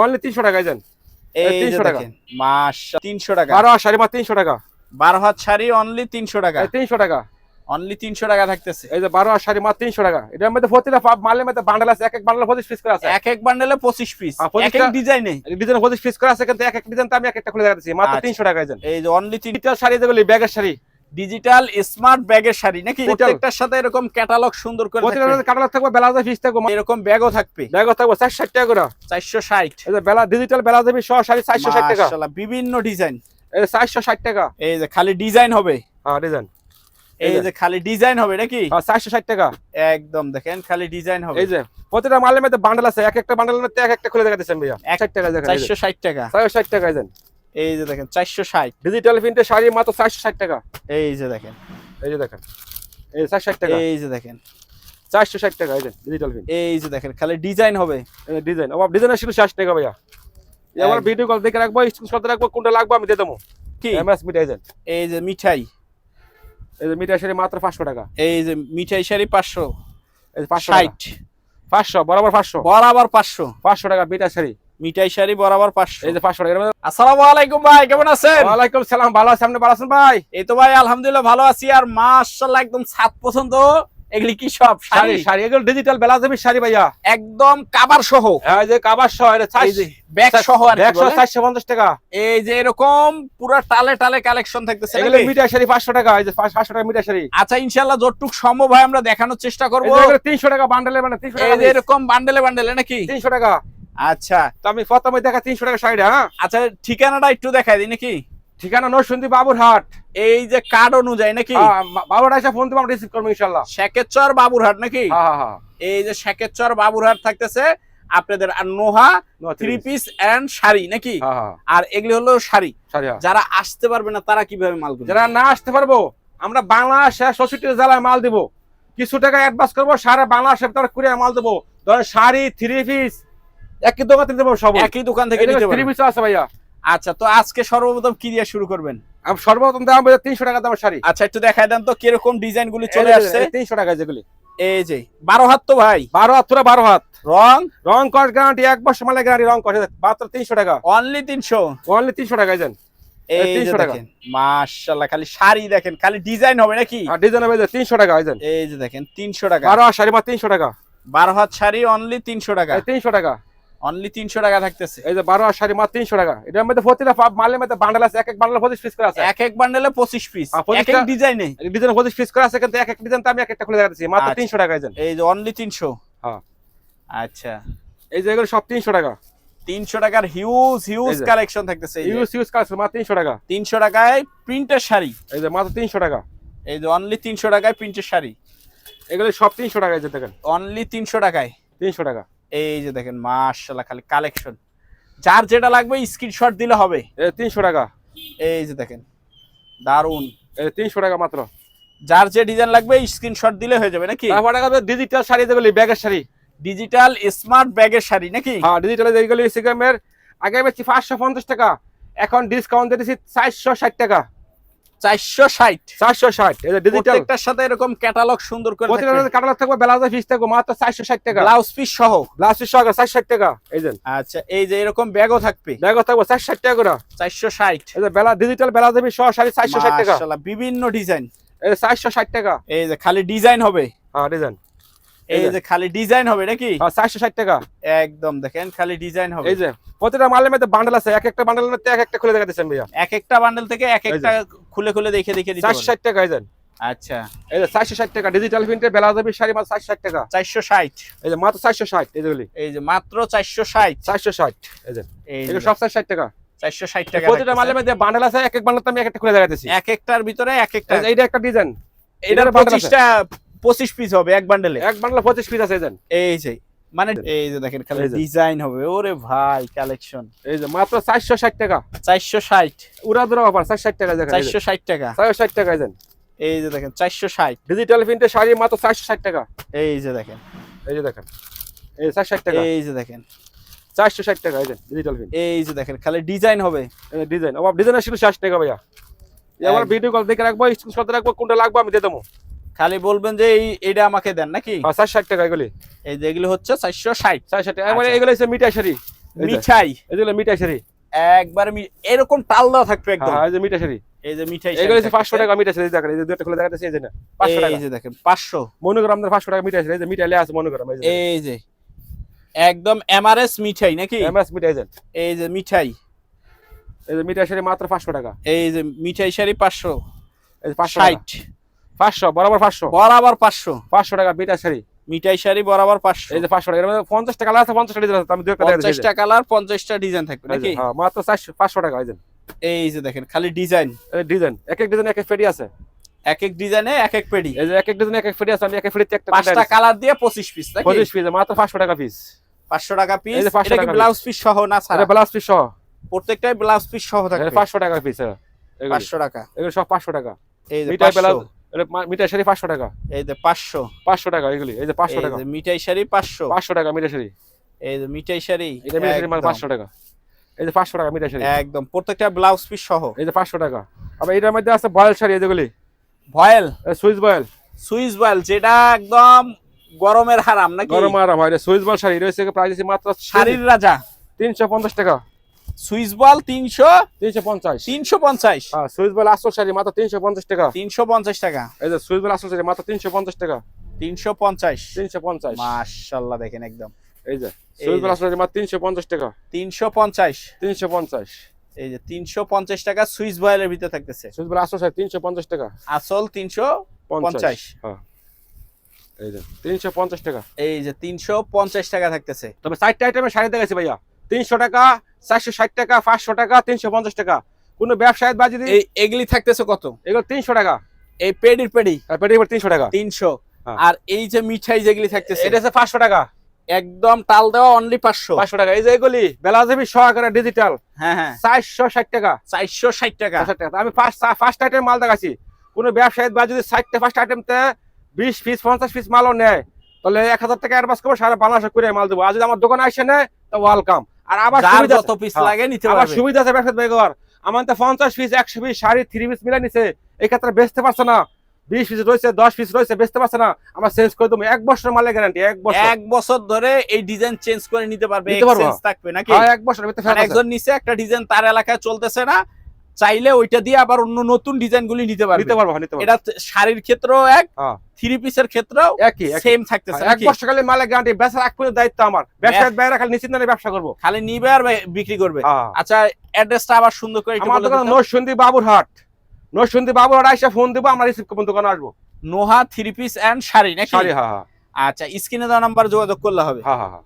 Only তিনশো টাকা দেন এই 300 টাকা। মাশা তিনশো টাকা। বারো আর শাড়ি মাত্র তিনশো টাকা। বারো হাত শাড়ি অনলি তিনশো টাকা। তিনশো টাকা। অনলি তিনশো টাকা থাকতেছে। এই যে বারো আর শাড়ি মাত্র তিনশো টাকা। এটার মধ্যে প্রতিটা মালের মধ্যে বান্ডেল আছে এক এক বান্ডেল পঁচিশ পিস করে আছে। এক এক বান্ডেলে পঁচিশ পিস এক এক ডিজাইনে ডিজাইন পঁচিশ পিস করে আছে কিন্তু এক এক ডিজাইন তো আমি এক একটা খুলে দেখাচ্ছি মাত্র আচ্ছা। তিনশো টাকা এই যে অনলি তিন ডিজিটাল শাড়ি যেগুলি ব্যাগের শাড়ি। ডিজিটাল স্মার্ট ব্যাগের শাড়ি নাকি প্রত্যেকটার সাথে এরকম ক্যাটালগ সুন্দর করে প্রতিটা থাকবে। কাটালার থাকবে বেলাউজের পিস থাকবে এরকম ব্যাগও থাকবে। ব্যাগও থাকবে চারশো ষাট টাকা করে। চারশো ষাট। এই যে বেলা ডিজিটাল বেলাউজের পিস সহ শাড়ি চারশো ষাট টাকা। মাশাআল্লাহ, বিভিন্ন ডিজাইন এই যে চারশো ষাট টাকা। এই যে খালি ডিজাইন হবে। হ্যাঁ ডিজাইন এই যে। খালি ডিজাইন হবে নাকি? হ্যাঁ চারশো ষাট টাকা। একদম দেখেন খালি ডিজাইন হবে। এই যে প্রতিটা মালের মধ্যে বান্ডেল আছে এক একটা বান্ডেলের মধ্যে এক একটা খুলে দেখাচ্ছেন ভাইয়া। এক- ষাট টাকা দেখেন চারশো ষাট টাকা। চারশো ষাট টাকা দেন এই যে দেখেন চারশো ষাট ডিজিটাল প্রিন্টের শাড়ি মাত্র চারশো ষাট টাকা এই যে দেখেন এই যে দেখেন এই চারশো ষাট টাকা এই যে দেখেন চারশো ষাট টাকা এই যে ডিজিটাল প্রিন্ট এই যে দেখেন খালি ডিজাইন হবে ডিজাইন আমার ডিজাইনের শুধু ষাট টাকা ভাইয়া এই আমার ভিডিও কল দেখে রাখব স্ক্রিনশট রাখব কোনটা লাগবে আমি দিয়ে দেবো কি এমএস দেন এই যে মিঠাই এই যে মিটাই শাড়ি মাত্র পাঁচশো টাকা এই যে মিঠাই শাড়ি পাঁচশো এই যে পাঁচশো ষাট পাঁচশো বরাবর পাঁচশো বরাবর পাঁচশো পাঁচশো টাকা মিটাই শাড়ি মিঠাই শাড়ি বরাবর পাঁচশো। এই যে পাঁচশো টাকা। আসসালামু আলাইকুম ভাই কেমন আছেন? ওয়ালাইকুম সালাম ভালো আছেন আপনি? ভালো আছেন ভাই? এই তো ভাই আলহামদুলিল্লাহ ভালো আছি। আর মাশাআল্লাহ একদম পছন্দ। এগুলি কি সব শাড়ি? শাড়ি শাড়ি এগুলো ডিজিটাল বেলাজেবি শাড়ি ভাইয়া। একদম কাবার সহ। এই যে কাবার সহ এটা ব্যাগ সহ আর কি একশো বলে। পঞ্চাশ টাকা। এই যে এরকম পুরো টালে টালে কালেকশন থাকতেছে এগুলো নাকি? শাড়ি পাঁচশো টাকা এই যে পাঁচ- পাঁচশো টাকা মিটাই শাড়ি। আচ্ছা ইনশাআল্লাহ যতটুক সম্ভব হয় আমরা দেখানোর চেষ্টা করব। তিনশো টাকা বান্ডেলে মানে তিনশো এই টাকা যে এরকম বান্ডেলে বান্ডেলে নাকি? তিনশো টাকা। আচ্ছা। তো আমি প্রথমে দেখা তিনশো টাকা শাড়িটা হ্যাঁ? আচ্ছা ঠিকানাটা একটু দেখাই দিই নাকি? ঠিকানা নরসিংদী বাবুরহাট। এই যে কার্ড অনুযায়ী নাকি? হ্যাঁ, বাবুরহাট এসে ফোন আমরা রিসিভ করব ইনশাল্লাহ শেকেরচর বাবুরহাট নাকি? হ্যাঁ হ্যাঁ এই যে শেকেরচর বাবুরহাট থাকতেছে আপনাদের আর Noha three piece and sari নাকি? আর এগুলি হলো শাড়ি। যারা আসতে পারবে না তারা কীভাবে মাল? যারা না আসতে পারব আমরা বাংলাদেশে ষষ্ঠী জেলায় মাল দিব। কিছু টাকা অ্যাডভান্স করব সারা বাংলাদেশে তারা কুড়িয়ে মাল দেবো। ধরেন শাড়ি থ্রি পিস একই দোকানে দেবো সব একই দোকান থেকে নিতে থ্রি পারবে পিস আছে ভাইয়া। আচ্ছা তো আজকে সর্বপ্রথম কি দিয়ে শুরু করবেন? আমি সর্বপ্রথম দাম তিনশো টাকা দামের শাড়ি। আচ্ছা একটু দেখাই দেন তো কীরকম ডিজাইন গুলি চলে আসছে। তিনশো টাকা যেগুলি। এই যে বারো হাত তো ভাই। বারো হাত পুরো বারো হাত। রং? রং কস গ্যারান্টি এক বছর মালে গ্যারান্টি রং কস। মাত্র তিনশো টাকা। অনলি তিনশো? অনলি তিনশো টাকা দেন 300 টাকা। দেখেন মাশাল্লাহ খালি শাড়ি দেখেন খালি ডিজাইন হবে নাকি? ডিজাইন হবে তিনশো টাকা দেন এই যে দেখেন তিনশো টাকা। বারো আর শাড়ি মাত্র তিনশো টাকা। বারো হাত শাড়ি অনলি তিনশো টাকা। তিনশো টাকা। অনলি তিনশো টাকা থাকতেছে। এই যে বারো আর শাড়ি মাত্র তিনশো টাকা। এটার মধ্যে প্রতিটা মালের মধ্যে বান্ডেল আছে এক এক বান্ডেল পঁচিশ পিস করে আছে। এক এক বান্ডেলে পঁচিশ পিস এক এক ডিজাইনে ডিজাইন পঁচিশ পিস করে আছে কিন্তু এক এক ডিজাইন তো আমি এক একটা খুলে দেখাচ্ছি মাত্র আচ্ছা। তিনশো টাকা এই যে। অনলি তিনশো। হ্যাঁ। আচ্ছা। এই যে এগুলো সব তিনশো টাকা। তিনশো টাকার হিউজ হিউজ কালেকশন থাকতেছে যে। ইউজ ইউজ মাত্র তিনশো টাকা। তিনশো টাকায় প্রিন্টের শাড়ি। এই যে মাত্র তিনশো টাকা। এই যে অনলি তিনশো টাকায় প্রিন্টের শাড়ি। এগুলো সব তিনশো টাকা এই যে দেখেন। অনলি তিনশো টাকায়। তিনশো টাকা। এই যে দেখেন মাশাল্লাহ খালি কালেকশন যার যেটা লাগবে স্ক্রিনশট দিলে হবে। তিনশো টাকা। এই যে দেখেন দারুণ তিনশো টাকা মাত্র। যার যে ডিজাইন লাগবে স্ক্রিনশট দিলে হয়ে যাবে নাকি? ডিজিটাল শাড়ি যেগুলি ব্যাগের শাড়ি। ডিজিটাল স্মার্ট ব্যাগের শাড়ি নাকি? হ্যাঁ ডিজিটাল যেগুলি সিগামের আগে বেশি পাঁচশো পঞ্চাশ টাকা। এখন ডিসকাউন্ট দিতেছি চারশো ষাট টাকা। প্রত্যেকটার সাথে এরকম ক্যাটালগ সুন্দর করে প্রতিটা থাকবে বেলাউজের পিস থাকবে মাত্র চারশো ষাট টাকা। ব্লাউজ পিস সহ। ব্লাউজ পিস সহ চারশো ষাট টাকা এই আচ্ছা এই যে এরকম ব্যাগও থাকবে। ব্যাগও থাকবে চারশো ষাট টাকা করে। চারশো ষাট। ডিজিটাল পিস সহ চারশো ষাট টাকা। বিভিন্ন ডিজাইন চারশো ষাট টাকা। এই যে খালি ডিজাইন হবে। হ্যাঁ ডিজাইন এই যে খালি ডিজাইন হবে নাকি? হ্যাঁ চারশো ষাট টাকা। একদম দেখেন খালি ডিজাইন হবে। এই যে প্রতিটা মালের মধ্যে বান্ডেল আছে এক একটা বান্ডেলের মধ্যে এক একটা খুলে দেখাতেছেন ভাইয়া। এক একটা বান্ডেল থেকে এক একটা খুলে খুলে দেখে দেখে চারশো ষাট টাকা এই আচ্ছা। এই যে চারশো ষাট টাকা ডিজিটাল শাড়ি মাত্র চারশো ষাট টাকা। চারশো ষাট। এই যে মাত্র চারশো ষাট এই যেগুলি এই যে মাত্র চারশো ষাট। চারশো ষাট এই যে। এই সব চারশো ষাট টাকা। চারশো ষাট টাকা প্রতিটা। মালের মধ্যে বান্ডেল আছে এক এক বান্ডেল আমি এক একটা খুলে দেখাতেছি এক একটার ভিতরে এক একটা এইটা একটা ডিজাইন এটার। পঁচিশটা পঁচিশ পিস হবে এক বান্ডেলে এক বান্ডেল পঁচিশ পিস আছে এই যে এই যে মানে এই যে দেখেন খালি ডিজাইন হবে। ওরে ভাই কালেকশন এই যে মাত্র চারশো ষাট টাকা। চারশো ষাট। উড়া দুরা অফার চারশো ষাট টাকা দেখেন চারশো ষাট টাকা। চারশো ষাট টাকা এই যে এই যে দেখেন চারশো ষাট। ডিজিটাল প্রিন্টের শাড়ি মাত্র চারশো ষাট টাকা। এই যে দেখেন। এই যে দেখেন। এই যে চারশো ষাট টাকা। এই যে দেখেন। চারশো ষাট টাকা এই যে ডিজিটাল প্রিন্ট এই যে দেখেন খালি ডিজাইন হবে। ডিজাইন আমার ডিজাইনের শুধু ষাট টাকা ভাইয়া। এবার ভিডিও কল দেখে রাখব স্ক্রিনশট রাখব কোনটা লাগবে আমি দিয়ে দেবো। খালি বলবেন যে এই এটা আমাকে দেন নাকি চারশো ষাট টাকা এগুলি এই যে এগুলো হচ্ছে চারশো ষাট চারশো টাকা মানে আচ্ছা। এগুলো হচ্ছে মিঠাই শাড়ি মিঠাই এগুলো মিঠাই শাড়ি একবার এরকম টাল দেওয়া থাকবে একদম হ্যাঁ এই যে মিঠাই শাড়ি এই যে মিঠাই এগুলো হচ্ছে শাড়ি পাঁচশো থাকতেছে। টাকা মিঠাই শাড়ি দেখেন এই যে দুটো খুলে দেখাতেছে এই যে না পাঁচশো টাকা এই যে দেখেন পাঁচশো মনে করো আমাদের পাঁচশো টাকা মিঠাই শাড়ি এই যে মিঠাই আছে মনে করো এই যে এই যে একদম এমআরএস মিঠাই নাকি এমএস মিঠাই এই যে মিঠাই এই যে মিঠাই শাড়ি মাত্র পাঁচশো টাকা এই যে মিঠাই শাড়ি পাঁচশো এই যে পাঁচশো বরাবর পাঁচশো। বরাবর পাঁচশো। পাঁচশো টাকা শাড়ি। শাড়ি বরাবর কালার আছে এক এক পেডি এই যে এক এক এক এক আছে। আমি এক কালার দিয়ে 25 পিস পিস মাত্র 500 টাকা পিস 500 টাকা পিস ব্লাউজ পিস সহ না ব্লাউজ পিস সহ। প্রত্যেকটাই ব্লাউজ পিস সহ থাকে 500 টাকা পিস 500 টাকা। সব 500 টাকা। এই যে মিঠাই শাড়ি পাঁচশো টাকা। এই যে পাঁচশো। পাঁচশো টাকা এগুলি এই যে পাঁচশো টাকা। মিঠাই শাড়ি পাঁচশো। পাঁচশো টাকা মিঠাই শাড়ি। এই যে মিঠাই শাড়ি এটা মিঠাই শাড়ি মানে পাঁচশো টাকা। এই যে পাঁচশো টাকা মিঠাই শাড়ি। একদম প্রত্যেকটা ব্লাউজ পিস সহ। এই যে পাঁচশো টাকা। আবার এটার মধ্যে আছে বয়েল শাড়ি এই যেগুলি। Voile Swiss voile. Swiss voile যেটা একদম গরমের হারাম নাকি? গরম আরাম হয়। সুইচ বয়েল শাড়ি রয়েছে প্রাইস মাত্র শাড়ির রাজা। তিনশো পঞ্চাশ টাকা। সুইস বল তিনশো তিনশো পঞ্চাশ। তিনশো পঞ্চাশ। হ্যাঁ সুইচ বয়েল আসল শাড়ি মাত্র তিনশো পঞ্চাশ টাকা। তিনশো পঞ্চাশ টাকা। এই যে সুইচ বয়েল আসল শাড়ি মাত্র তিনশো পঞ্চাশ টাকা। তিনশো পঞ্চাশ। তিনশো পঞ্চাশ। মাশাল্লাহ দেখেন একদম। এই যে সুইচ যে। আসল শাড়ি মাত্র তিনশো পঞ্চাশ টাকা। তিনশো পঞ্চাশ। তিনশো পঞ্চাশ। এই যে তিনশো পঞ্চাশ টাকা সুইস বয়েলের ভিতরে থাকতেছে। সুইচ বয়েল আসল শাড়ি তিনশো পঞ্চাশ টাকা। আসল তিনশো পঞ্চাশ। হ্যাঁ। এই যে তিনশো পঞ্চাশ টাকা। এই যে তিনশো পঞ্চাশ টাকা থাকতেছে। তবে চারটে আইটেমের শাড়ি দেখাচ্ছি ভাইয়া। তিনশো টাকা চারশো ষাট টাকা পাঁচশো টাকা তিনশো পঞ্চাশ টাকা। কোনো ব্যবসায়ী বা যদি এগুলি থাকতেছে কত? এগুলো তিনশো টাকা। এই পেডির পেডি? আর পেটি তিনশো টাকা। তিনশো। হ্যাঁ। আর এই যে মিঠাই যেগুলি থাকতেছে এটা হচ্ছে পাঁচশো টাকা। একদম টাল দেওয়া অনলি পাঁচশো। পাঁচশো টাকা। এই যে এগুলি বেলাজেবি সহকারে ডিজিটাল হ্যাঁ হ্যাঁ। চারশো ষাট টাকা। চারশো ষাট টাকা। আমি ফার্স্ট ফার্স্ট আইটেম মাল দেখাচ্ছি। কোনো ব্যবসায়ী বা যদি ষাটটা ফার্স্ট আইটেমতে বিশ পিস পঞ্চাশ পিস মালও নেয়। তাহলে এক হাজার টাকা অ্যাডভান্স করব সারা বাংলাদেশে করে মাল দেবো। আর যদি আমার দোকানে আসে নেয় তো ওয়েলকাম আর আবার সুবিধা যত পিস। লাগে নিতে আবার সুবিধা আছে ব্যবসা বেগর আমার তো পঞ্চাশ পিস একশো পিস শাড়ি থ্রি পিস নিছে। এই ক্ষেত্রে বেচতে পারছে না। বিশ পিস রয়েছে দশ পিস রয়েছে বেচতে পারছে না। আমরা চেঞ্জ করে দেবো। এক বছর মালের গ্যারান্টি এক বছর। এক বছর ধরে এই ডিজাইন চেঞ্জ করে নিতে পারবে এক্সচেঞ্জ থাকবে নাকি? হ্যাঁ, এক বছর ভিতরে। একজন নিচে একটা ডিজাইন তার এলাকায় চলতেছে না। চাইলে ওইটা দিয়ে আবার অন্য নতুন ডিজাইন গুলি নিতে পারবে। নিতে পারব হ্যাঁ, নিতে পারব। এটা শাড়ির ক্ষেত্রেও এক হ্যাঁ। থ্রি পিসের ক্ষেত্রেও একই। সেম থাকতেছে হ্যাঁ, এক? বছর মালের গ্যারান্টি বেচার এক পর্যন্ত দায়িত্ব আমার। ব্যবসায়ী বাইরে খালি নিশ্চিন্ত নিয়ে ব্যবসা করব। খালি নিবে আর বিক্রি করবে। হ্যাঁ। আচ্ছা অ্যাড্রেসটা আবার সুন্দর করে আমার দোকান দিতে। নরসিংদী বাবুরহাট। নরসিংদী বাবুরহাট আইসা ফোন দিব আমরা রিসিভ করব দোকানে আসব। Noha three piece and sari নাকি? শাড়ি হ্যাঁ হ্যাঁ। আচ্ছা স্ক্রিনে দেওয়া নাম্বার যোগাযোগ করলে হবে। হ্যাঁ হ্যাঁ হ্যাঁ।